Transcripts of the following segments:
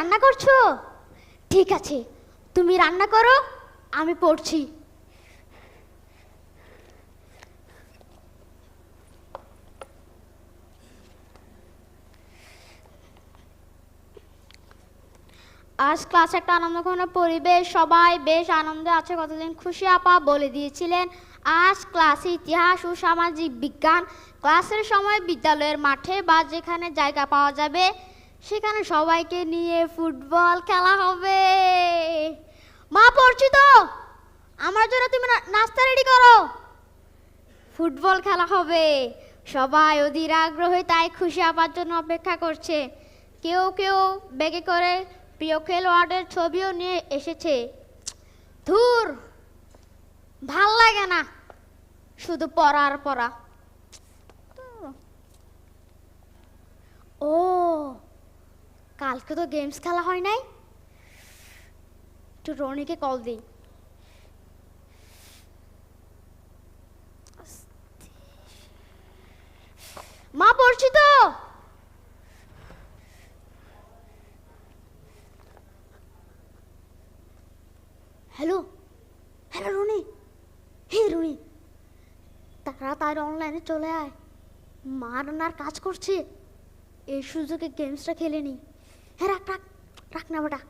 রান্না করছ? ঠিক আছে, তুমি রান্না করো, আমি পড়ছি। আজ ক্লাস একটা আনন্দঘন পরিবেশ, সবাই বেশ আনন্দে আছে, কতদিন খুশি আপা বলে দিয়েছিলেন। আজ ক্লাসে ইতিহাস ও সামাজিক বিজ্ঞান ক্লাসের সময় বিদ্যালয়ের মাঠে বা যেখানে জায়গা পাওয়া যাবে সেখানে সবাইকে নিয়ে ফুটবল খেলা হবে। মা, পড়ছি তো। আমার জন্য তুমি নাস্তা রেডি করো। ফুটবল খেলা হবে। সবাই অধীর আগ্রহে তাই খুশি আপার জন্য অপেক্ষা করছে। কেউ কেউ ব্যাগে করে প্রিয় খেলোয়াড়ের ছবিও নিয়ে এসেছে। ধুর, ভালো লাগে না। শুধু পড়ার পড়া ও কালকে তো গেমস খেলা হয় নাই। একটু রনিকে কল দিই। মা, পড়ছি তো। Hello hello Runi. Hey Runi. তারা তাড়াতাড়ি অনলাইনে চলে আয়। মা রান্নার কাজ করছে। এই সুযোগে গেমসটা খেলে নি। হ্যাঁ রাখ রাখ রাখ না বেটা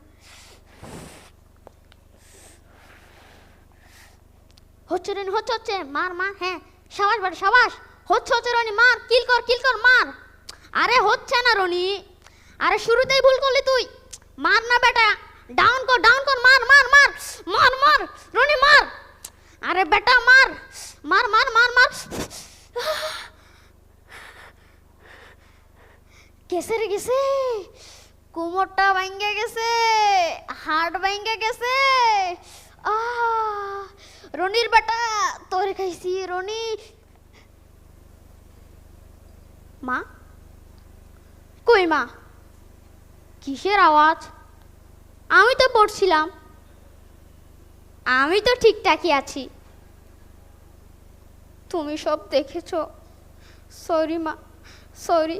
হচ্ছে রনি হচ্ছে হচ্ছে, মার মার হ্যাঁ সাবাস বেটা সাবাস। হচ্ছে হচ্ছে, রনি, মার কিল কর কিল কর, মার। আরে, হচ্ছে না, রনি। আরে, শুরুতেই ভুল করলি তুই। মার না, বেটা। ডাউন কর ডাউন কর, মার মার মার। মার মার, রনি, মার। আরে, বেটা, মার মার মার মার মার। গেছে রে গেছে কোমরটা ভাঙ্গে গেছে, হাড় ভাঙ্গে গেছে। রনির বেটা, তোর খাইছি, রনি। মা? কই মা? কিসের আওয়াজ? আমি তো পড়ছিলাম। আমি তো ঠিকঠাকই আছি। তুমি সব দেখেছ। সরি মা সরি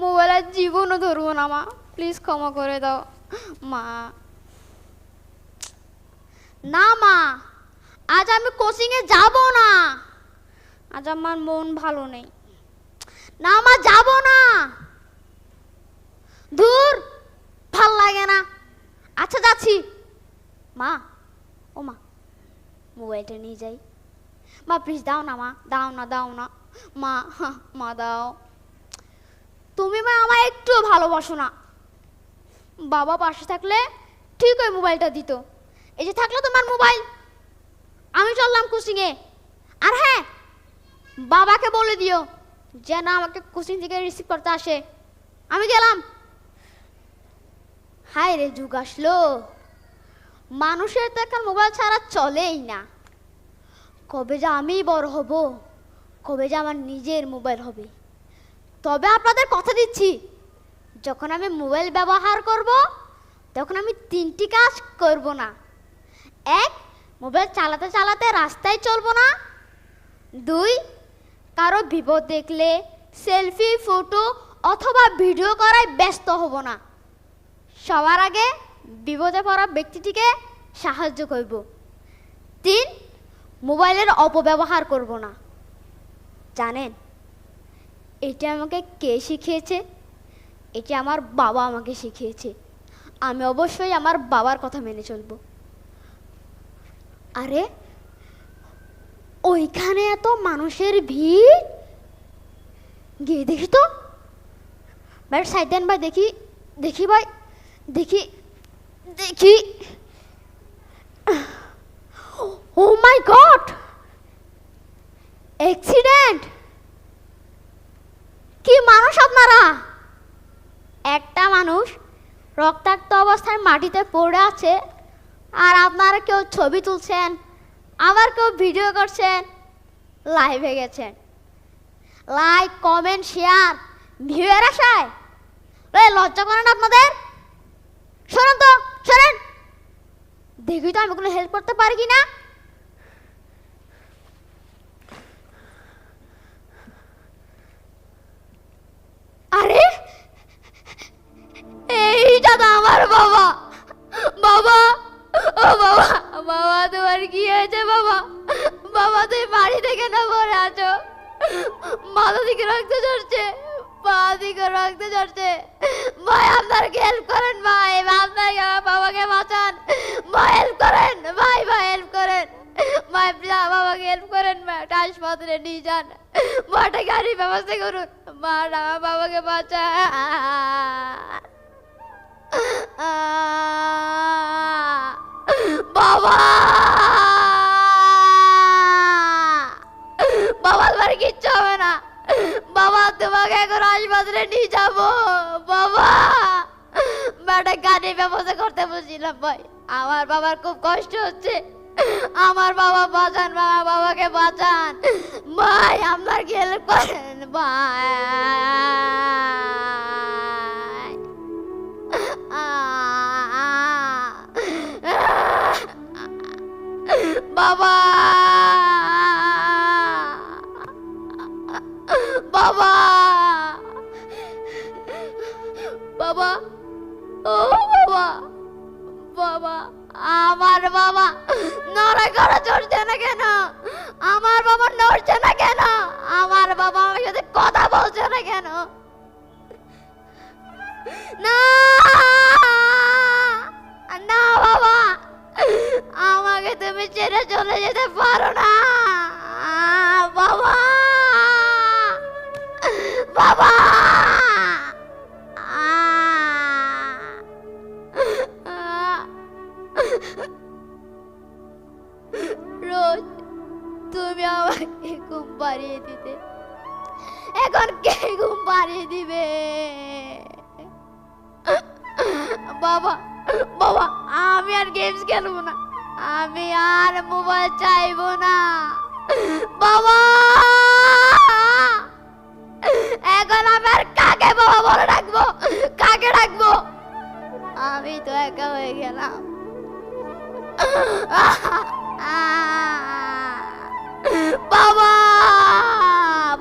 মোবাইলের জীবনও ধরবো না মা। প্লিজ ক্ষমা করে দাও। মা। না, মা। আজ আমি কোচিংয়ে যাব না। আজ আমার মন ভালো নেই। না, মা, যাব না। দূর ভালো লাগে না। আচ্ছা যাচ্ছি। মা, ও মা, মোবাইলটা নিয়ে যাই। মা প্লিজ দাও না, মা। দাও না দাও না। মা মা, দাও। তুমি মা, আমায় একটুও ভালোবাসো না। বাবা পাশে থাকলে ঠিক ওই মোবাইলটা দিত। এই যে থাকল তোমার মোবাইল। আমি চললাম কোচিংয়ে আর হ্যাঁ বাবাকে বলে দিও যেন আমাকে কোচিং থেকে রিসিভ করতে আসে। আমি গেলাম। হায় রে, যুগ আসলো। মানুষের তো এখন মোবাইল ছাড়া চলেই না। কবে যে আমি বড় হব, কবে যে আমার নিজের মোবাইল হবে। তবে আপনাদের কথা দিচ্ছি। যখন আমি মোবাইল ব্যবহার করব, তখন আমি তিনটি কাজ করব না। এক, মোবাইল চালাতে চালাতে রাস্তায় চলবো না। দুই, কারও বিপদ দেখলে সেলফি, ফটো অথবা ভিডিও করায় ব্যস্ত হব না। সবার আগে বিপদে পড়া ব্যক্তিটিকে সাহায্য করব। তিন, মোবাইলের অপব্যবহার করব না। জানেন, এটা আমাকে কে শিখিয়েছে? এটা আমার বাবা আমাকে শিখিয়েছে। আমি অবশ্যই আমার বাবার কথা মেনে চলবো। আরে, ওইখানে এত মানুষের ভিড়? গিয়ে দেখি তো। ভাই সাইড দেন ভাই, দেখি দেখি ভাই, দেখি দেখি। ও মাই গড অ্যাক্সিডেন্ট কি মানুষ আপনারা একটা মানুষ রক্তাক্ত অবস্থায় মাটিতে পড়ে আছে আর আপনারা কেউ ছবি তুলছেন, আবার কেউ ভিডিও করছেন লাইভে গেছেন। লাইক কমেন্ট শেয়ার ভিউয়ের আশায়। ওই লজ্জা করেন আপনাদের? শোনেন তো শোনেন দেখি তো আমি কোনো হেল্প করতে পারি কি না থেকে না পড়ে আছো। মাথা থেকে রক্ত ঝরছে, পা থেকে রক্ত ঝরছে। ভাই, আপনার হেল্প করেন, ভাই? আপনার বাবাকে বাঁচান। ভাই হেল্প করেন, ভাই ভাই হেল্প করেন। ভাই বাবাকে হেল্প করেন হাসপাতালে নিয়ে যান। মা একটা গাড়ির ব্যবস্থা করুন। মা বাবাকে বাঁচান। নিয়ে যাব, বাবা। ব্যবস্থা করতে ভাই। আমার বাবার খুব কষ্ট হচ্ছে। আমার বাবা বাঁচান বাবা বাবাকে বাঁচান। ভাই, আপনার কি হেল্প করেন? ভাই। বাবা। আমার বাবা নড়া করে চড়ছে না কেন? আমার বাবা নড়ছে না কেন? আমার বাবা আমার সাথে কথা বলছে না কেন? না! না বাবা! আমাকে তুমি ছেড়ে চলে যেতে পারো না! বাবা! বাবা! বাবা বাবা, আমি আর গেমস খেলব না। আমি আর মোবাইল চাইব না। বাবা! এখন আমি আর কাকে বাবা বলে রাখব কাকে রাখব আমি তো একা হয়ে গেলাম। বাবা!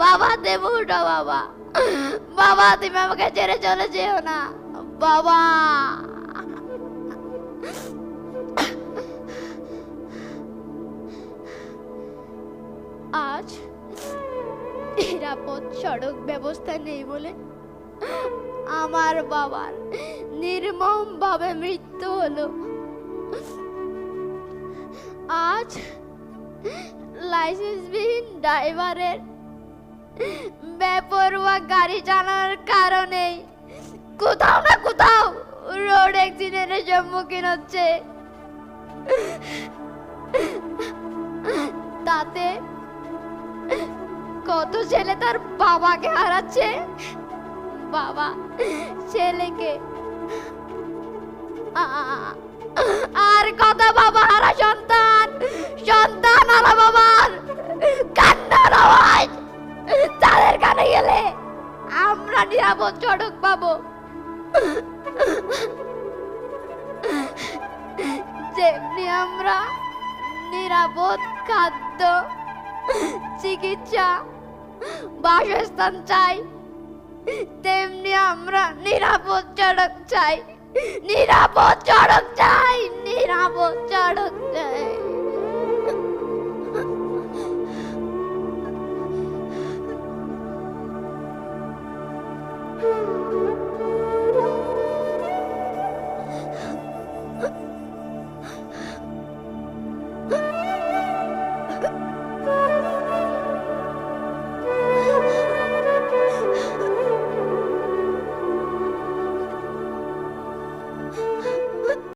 বাবা, দেব উঠো, বাবা। বাবা, তুমি আমাকে ছেড়ে চলে যেও না। বাবা! আজ নিরাপদ সড়ক ব্যবস্থা নেই বলে আমার বাবার নির্মম ভাবে মৃত্যু হলো। আজ লাইসেন্সবিহীন ড্রাইভারের বেপরোয়া গাড়ি চালানোর কারণে কোথাও না কোথাও রোড অ্যাক্সিডেন্টের সম্মুখীন হচ্ছে। তাতে কত ছেলে তার বাবাকে হারাচ্ছে। বাবা, ছেলেকে। আর কত বাবা, হারা সন্তান। সন্তান, হারা বাবার কান্নার আওয়াজ। তাদের কানে গেলে আমরা নিরাপদ সড়ক পাবো। যেমনি আমরা নিরাপদ খাদ্য, চিকিৎসা বাসস্থান চাই। তেমনি আমরা নিরাপদ চড়ক চাই। নিরাপদ চড়ক চাই নিরাপদ চড়ক চাই।